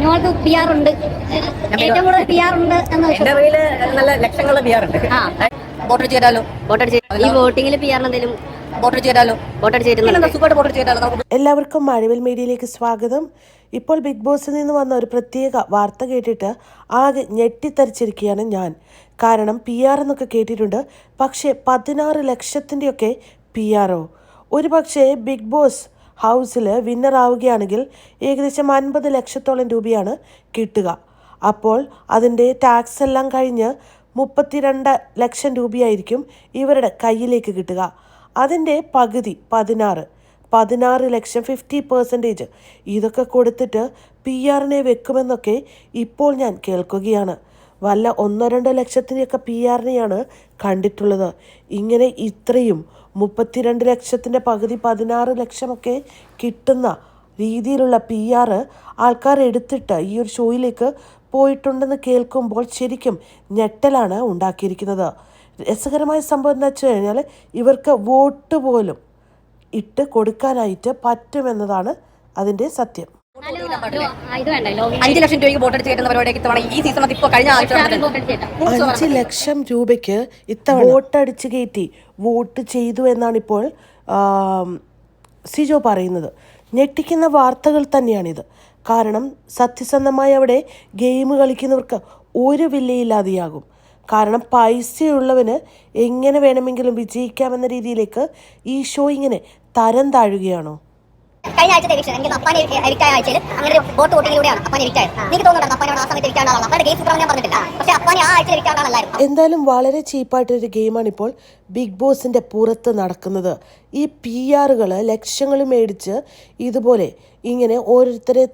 അനുമോൾക്ക് P R ഉണ്ട് ഏറ്റവും കൂടുതൽ പി ആർ ഉണ്ട് എന്ന് അറിവിൽ നല്ല ലക്ഷങ്ങളുടെ ഉണ്ട് ആ. വോട്ടർ ചെയ്താലോ? വോട്ടടിച്ച് ഈ വോട്ടിങ്ങിൽ പി ആറിന് എന്തെങ്കിലും വോട്ടർ ചെയ്താലോ? വോട്ടർ ചെയ്താലോ? എല്ലാവർക്കും മഴവിൽ മീഡിയയിലേക്ക് സ്വാഗതം. ഇപ്പോൾ ബിഗ് ബോസിൽ നിന്ന് വന്ന ഒരു പ്രത്യേക വാർത്ത കേട്ടിട്ട് ആകെ ഞെട്ടിത്തരിച്ചിരിക്കുകയാണ് ഞാൻ. കാരണം പി ആർ എന്നൊക്കെ കേട്ടിട്ടുണ്ട്. പക്ഷേ പതിനാറ് ലക്ഷത്തിന്റെയൊക്കെ പി ആറോ ഒരു പക്ഷേ ബിഗ് ബോസ് ഹൗസിൽ വിന്നർ ആവുകയാണെങ്കിൽ ഏകദേശം അൻപത് ലക്ഷത്തോളം രൂപയാണ് കിട്ടുക. അപ്പോൾ അതിന്റെ ടാക്സ് എല്ലാം കഴിഞ്ഞ് മുപ്പത്തിരണ്ട് ലക്ഷം രൂപയായിരിക്കും ഇവരുടെ കയ്യിലേക്ക് കിട്ടുക. അതിന്റെ പകുതി പതിനാറ്. പതിനാറ് ലക്ഷം ഫിഫ്റ്റി പെർസെന്റേജ് ഇതൊക്കെ കൊടുത്തിട്ട് പി ആറിനെ വെക്കുമെന്നൊക്കെ ഇപ്പോൾ ഞാൻ കേൾക്കുകയാണ്. വല്ല ഒന്നോ രണ്ടോ ലക്ഷത്തിന്റെയൊക്കെ പി ആറിനെയാണ് കണ്ടിട്ടുള്ളത്. ഇങ്ങനെ ഇത്രയും മുപ്പത്തിരണ്ട് ലക്ഷത്തിന്റെ പകുതി പതിനാറ് ലക്ഷമൊക്കെ കിട്ടുന്ന രീതിയിലുള്ള പി ആർ ആൾക്കാർ എടുത്തിട്ട് ഈ ഒരു ഷോയിലേക്ക് പോയിട്ടുണ്ടെന്ന് കേൾക്കുമ്പോൾ ശരിക്കും ഞെട്ടലാണ് ഉണ്ടാക്കിയിരിക്കുന്നത്. രസകരമായ സംഭവം എന്ന് വെച്ച് കഴിഞ്ഞാൽ ഇവർക്ക് വോട്ട് പോലും ഇട്ട് കൊടുക്കാനായിട്ട് പറ്റുമെന്നതാണ് അതിന്റെ സത്യം. അഞ്ച് ലക്ഷം രൂപയ്ക്ക് വോട്ട് അടിച്ച് കയറ്റുന്ന പരിപാടിയൊക്കെ ഇത്തവണ ഈ സീസണിൽ കഴിഞ്ഞ ആഴ്ച അഞ്ച് ലക്ഷം രൂപയ്ക്ക് ഇത്തവണ. വോട്ടടിച്ച് കയറ്റി വോട്ട് ചെയ്തു എന്നാണ് ഇപ്പോൾ സിജോ പറയുന്നത്. ഞെട്ടിക്കുന്ന വാർത്തകൾ തന്നെയാണിത്. കാരണം സത്യസന്ധമായി അവിടെ ഗെയിം കളിക്കുന്നവർക്ക് ഒരു വില്ലയില്ലാതെയാകും കാരണം പൈസയുള്ളവന് എങ്ങനെ വേണമെങ്കിലും വിജയിക്കാമെന്ന രീതിയിലേക്ക് ഈ ഷോ ഇങ്ങനെ തരം താഴുകയാണോ? കഴിഞ്ഞ ആഴ്ചത്തെ എവിക്ഷൻ എനിക്ക് അപ്പാനെ എവിക്റ്റായ ആഴ്ചയിൽ അങ്ങനെ ഒരു വോട്ട് വോട്ടിങ്ങിലൂടെയാണ് അപ്പാനെ എവിക്റ്റായത് എനിക്ക് തോന്നുന്നുണ്ട് അപ്പാനോട് ആ സമയത്ത് എവിക്റ്റാണ് ആളാണ് അപ്പാന്റെ ഗെയിം സൂപ്പർ ഞാൻ പറഞ്ഞിട്ടില്ല. പക്ഷേ അപ്പാനെ ആ ആഴ്ച എവിക്റ്റാണ് ആളല്ലായിരുന്നു എന്തായാലും വളരെ ചീപ്പായിട്ടൊരു ഗെയിമാണ് ഇപ്പോൾ ബിഗ് ബോസിന്റെ പുറത്ത് നടക്കുന്നത്. ഈ പി ആറുകൾ ലക്ഷങ്ങൾ മേടിച്ച് ഇതുപോലെ ഇങ്ങനെ ഓരോരുത്തരെ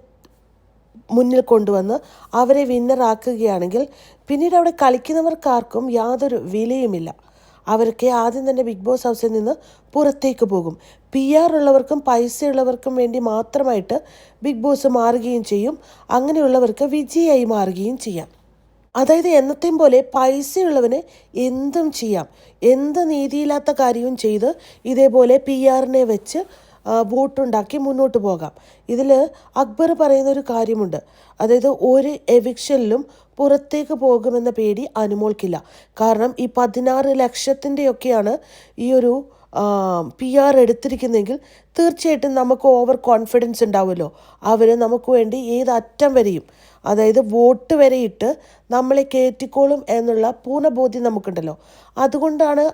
മുന്നിൽ കൊണ്ടുവന്ന് അവരെ വിന്നറാക്കുകയാണെങ്കിൽ പിന്നീട് അവിടെ കളിക്കുന്നവർക്കാർക്കും യാതൊരു വിലയുമില്ല. അവരൊക്കെ ആദ്യം തന്നെ ബിഗ് ബോസ് ഹൗസിൽ നിന്ന് പുറത്തേക്ക് പോകും. പി ആർ ഉള്ളവർക്കും പൈസ ഉള്ളവർക്കും വേണ്ടി മാത്രമായിട്ട് ബിഗ് ബോസ് മാറുകയും ചെയ്യും. അങ്ങനെയുള്ളവർക്ക് വിജയായി മാറുകയും ചെയ്യാം. അതായത് എന്നത്തെയും പോലെ പൈസയുള്ളവന് എന്തും ചെയ്യാം. എന്ത് നീതിയില്ലാത്ത കാര്യവും ചെയ്ത് ഇതേപോലെ പി ആറിനെ വെച്ച് വോട്ടുണ്ടാക്കി മുന്നോട്ട് പോകാം. ഇതിൽ അക്ബർ പറയുന്ന ഒരു കാര്യമുണ്ട്. അതായത് ഒരു എവിക്ഷനിലും പുറത്തേക്ക് പോകുമെന്ന പേടി അനുമോൾക്കില്ല. കാരണം ഈ പതിനാറ് ലക്ഷത്തിന്റെയൊക്കെയാണ് ഈ ഒരു പി ആർ എടുത്തിരിക്കുന്നെങ്കിൽ തീർച്ചയായിട്ടും നമുക്ക് ഓവർ കോൺഫിഡൻസ് ഉണ്ടാവുമല്ലോ. അവർ നമുക്ക് വേണ്ടി ഏത് അറ്റം വരെയും അതായത് വോട്ട് വരെയിട്ട് നമ്മളെ കയറ്റിക്കോളും എന്നുള്ള പൂർണബോധ്യം നമുക്കുണ്ടല്ലോ. അതുകൊണ്ടാണ്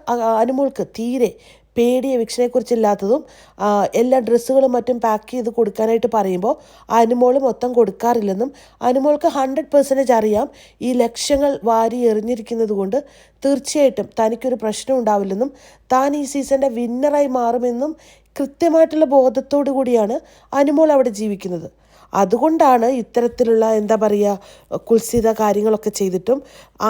അനുമോൾക്ക് തീരെ പേടി വിക്ഷനെക്കുറിച്ചില്ലാത്തതും എല്ലാ ഡ്രസ്സുകളും മറ്റും പാക്ക് ചെയ്ത് കൊടുക്കാനായിട്ട് പറയുമ്പോൾ അനുമോൾ മൊത്തം കൊടുക്കാറില്ലെന്നും അനുമോൾക്ക് ഹൺഡ്രഡ് പെർസെന്റേജ് അറിയാം ഈ ലക്ഷ്യങ്ങൾ വാരി എറിഞ്ഞിരിക്കുന്നത് കൊണ്ട് തീർച്ചയായിട്ടും തനിക്കൊരു പ്രശ്നം ഉണ്ടാവില്ലെന്നും താൻ ഈ സീസണിന്റെ വിന്നറായി മാറുമെന്നും കൃത്യമായിട്ടുള്ള ബോധത്തോടു കൂടിയാണ് അനുമോൾ അവിടെ ജീവിക്കുന്നത്. അതുകൊണ്ടാണ് ഇത്തരത്തിലുള്ള എന്താ പറയുക കുൽസിത കാര്യങ്ങളൊക്കെ ചെയ്തിട്ടും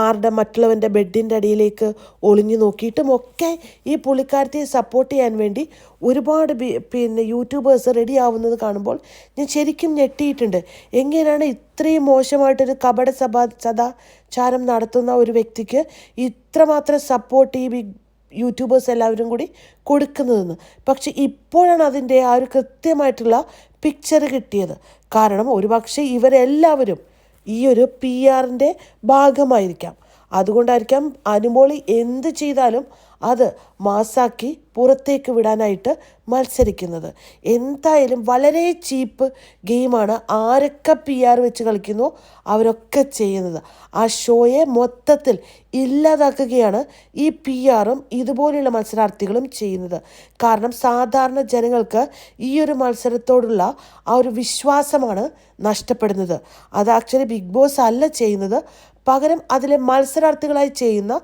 ആരുടെ മറ്റുള്ളവന്റെ ബെഡിന്റെ അടിയിലേക്ക് ഒളിഞ്ഞു നോക്കിയിട്ടും ഒക്കെ ഈ പുള്ളിക്കാരത്തെ സപ്പോർട്ട് ചെയ്യാൻ വേണ്ടി ഒരുപാട് പിന്നെ യൂട്യൂബേഴ്സ് റെഡി ആവുന്നത് കാണുമ്പോൾ ഞാൻ ശരിക്കും ഞെട്ടിയിട്ടുണ്ട്. എങ്ങനെയാണ് ഇത്രയും മോശമായിട്ടൊരു കപട സഭാ സദാചാരം നടത്തുന്ന ഒരു വ്യക്തിക്ക് ഇത്രമാത്രം സപ്പോർട്ട് ഈ ബിഗ് യൂട്യൂബേഴ്സ് എല്ലാവരും കൂടി കൊടുക്കുന്നതെന്ന്. പക്ഷെ ഇപ്പോഴാണ് അതിന്റെ ആ ഒരു കൃത്യമായിട്ടുള്ള പിക്ചർ കിട്ടിയത്. കാരണം ഒരുപക്ഷെ ഇവരെല്ലാവരും ഈ ഒരു പി ആറിന്റെ ഭാഗമായിരിക്കാം. അതുകൊണ്ടായിരിക്കാം അനുമോളി എന്ത് ചെയ്താലും അത് മാസാക്കി പുറത്തേക്ക് വിടാനായിട്ട് മത്സരിക്കുന്നത്. എന്തായാലും വളരെ ചീപ്പ് ഗെയിമാണ് ആരൊക്കെ പി ആർ വെച്ച് കളിക്കുന്നു അവരൊക്കെ ചെയ്യുന്നത്. ആ ഷോയെ മൊത്തത്തിൽ ഇല്ലാതാക്കുകയാണ് ഈ പി ആറും ഇതുപോലെയുള്ള മത്സരാർത്ഥികളും ചെയ്യുന്നത്. കാരണം സാധാരണ ജനങ്ങൾക്ക് ഈ ഒരു മത്സരത്തോടുള്ള ആ ഒരു വിശ്വാസമാണ് നഷ്ടപ്പെടുന്നത്. അത് ആക്ച്വലി ബിഗ് ബോസ് അല്ല ചെയ്യുന്നത്. പകരം അതിലെ മത്സരാർത്ഥികളായി ചെയ്യുന്ന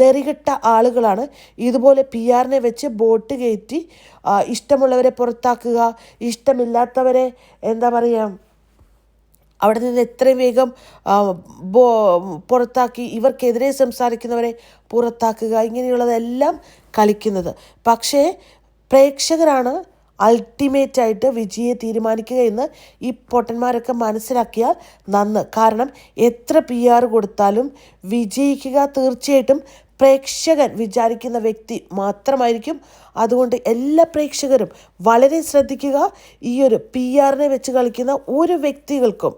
നെറികെട്ട ആളുകളാണ്. ഇതുപോലെ പി ആറിനെ വെച്ച് ബോട്ട് കയറ്റി ഇഷ്ടമുള്ളവരെ പുറത്താക്കുക ഇഷ്ടമില്ലാത്തവരെ എന്താ പറയുക അവിടെ നിന്ന് എത്രയും വേഗം പുറത്താക്കി ഇവർക്കെതിരെ സംസാരിക്കുന്നവരെ പുറത്താക്കുക ഇങ്ങനെയുള്ളതെല്ലാം കളിക്കുന്നത്. പക്ഷേ പ്രേക്ഷകരാണ് അൾട്ടിമേറ്റ് ആയിട്ട് വിജയെ തീരുമാനിക്കുക എന്ന് ഈ പൊട്ടന്മാരൊക്കെ മനസ്സിലാക്കിയാൽ നന്ന്. കാരണം എത്ര പി ആർ കൊടുത്താലും വിജയിക്കുക തീർച്ചയായിട്ടും പ്രേക്ഷകൻ വിചാരിക്കുന്ന വ്യക്തി മാത്രമായിരിക്കും. അതുകൊണ്ട് എല്ലാ പ്രേക്ഷകരും വളരെ ശ്രദ്ധിക്കുക. ഈ ഒരു പി ആറിനെ വെച്ച് കളിക്കുന്ന ഒരു വ്യക്തികൾക്കും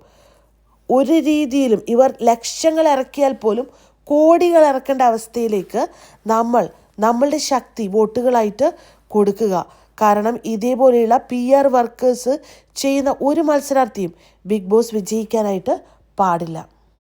ഒരു രീതിയിലും ഇവർ ലക്ഷങ്ങൾ ഇറക്കിയാൽ പോലും കോടികൾ ഇറക്കേണ്ട അവസ്ഥയിലേക്ക് നമ്മൾ നമ്മളുടെ ശക്തി വോട്ടുകളായിട്ട് കൊടുക്കുക. കാരണം ഇതേപോലെയുള്ള പി ആർ വർക്കേഴ്സ് ചെയ്യുന്ന ഒരു മത്സരാർത്ഥിയും ബിഗ് ബോസ് വിജയിക്കാനായിട്ട് പാടില്ല.